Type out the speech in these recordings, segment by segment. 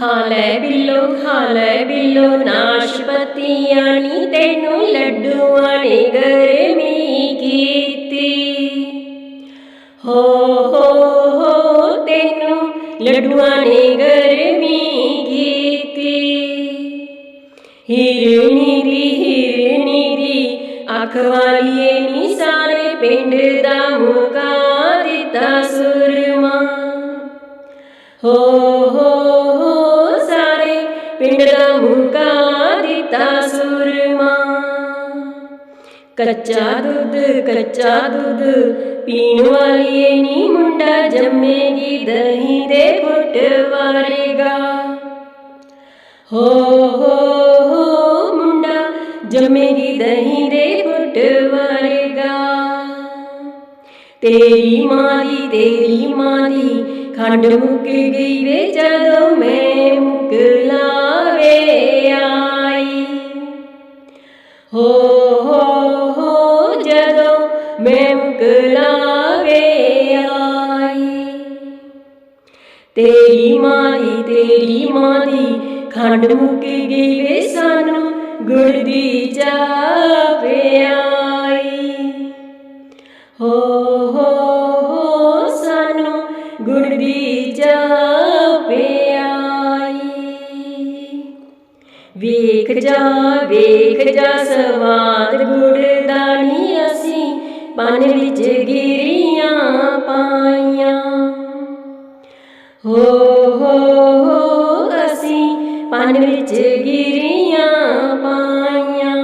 ਖਾ ਲੈ ਬਿੱਲੋ, ਖਾ ਲੈ ਬਿੱਲੋ ਨਾਸ਼ਪਤੀਆਂ ਨੀ ਤੈਨੂੰ ਲੱਡੂਆਂ ਨੇ ਗਰਮੀ ਕੀਤੀ। ਹੋ ਹੋ ਹੋ, ਤੈਨੂੰ ਲੱਡੂਆਂ ਨੇ ਗਰਮੀ ਕੀਤੀ। ਹਿਰਨੀ ਦੀ ਹਿਰਨੀ ਦੀ ਅੱਖ ਵਾਲੀਏ ਨੀ ਸਾਰੇ ਪਿੰਡ ਦਾ ਮੁਕਾ ਦਿੱਤਾ ਸੁਰਮਾ। ਹੋ ਮੁਕਾ ਦਿੱਤਾ ਸੁਰਮਾ। ਕੱਚਾ ਦੁੱਧ ਕੱਚਾ ਦੁੱਧ, ਪੀਣ ਵਾਲੀਏ ਨੀ ਮੁੰਡਾ ਜੰਮੇਗੀ ਦਹੀਂ ਦੇ ਫੁੱਟ ਵਾਰੇਗਾ। ਹੋ ਹੋ ਹੋ, ਮੁੰਡਾ ਜੰਮੇਗੀ ਦਹੀਂ ਦੇ ਫੁੱਟ ਵਾਰੇਗਾ। ਤੇਰੀ ਮਾਂ ਦੀ, ਤੇਰੀ ਮਾਂ ਦੀ ਖੰਡ ਮੁੱਕ ਗਈ ਵੇ ਜਦੋਂ ਮੈਂ ਹੋ ਹੋ ਹੋ, ਜਦੋਂ ਮੈਂ ਮੁਕਲਾਵੇ ਆਈ। ਤੇਰੀ ਮਾਈ ਤੇਰੀ ਮਾਈ, ਖੰਡ ਮੁੱਕ ਗਈ ਵੇ ਸਾਨੂੰ, ਗੁੜ ਦੀ ਚਾਹ ਪਿਆਈ ਹੋ ਹੋ ਹੋ, ਸਾਨੂੰ ਗੁੜ ਦੀ ਚਾਹ ਪਿਆਈ ਵੇਖ ਜਾ ਵੇਖ ਜਾ ਸਵਾਦ ਗੁੜ ਨੀ ਅਸੀਂ ਪਨ ਵਿੱਚ ਗਿਰੀਆਂ ਪਾਈਆਂ। ਹੋ ਹੋ ਹੋ ਅਸੀਂ ਪਨ ਵਿੱਚ ਗਿਰੀਆਂ ਪਾਈਆਂ।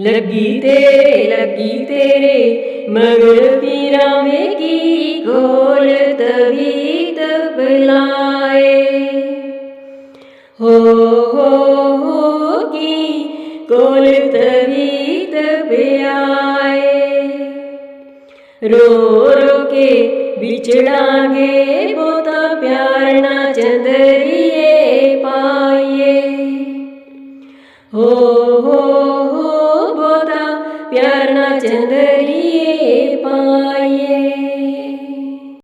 ਲੱਗੀ ਤੇਰੇ ਲੱਗੀ ਤੇਰੇ ਮਗਰ ਪੀਰਾਂ ਵੇਗੀ ਗੋਲ ਤਵੀਤ ਬੁਲਾਏ। हो हो हो की कोल तभी तबे आए रो रो के बिछड़ांगे बोता प्यार ना चंदरिए पाइए हो हो हो बोता प्यार ना चंदरिए पाइए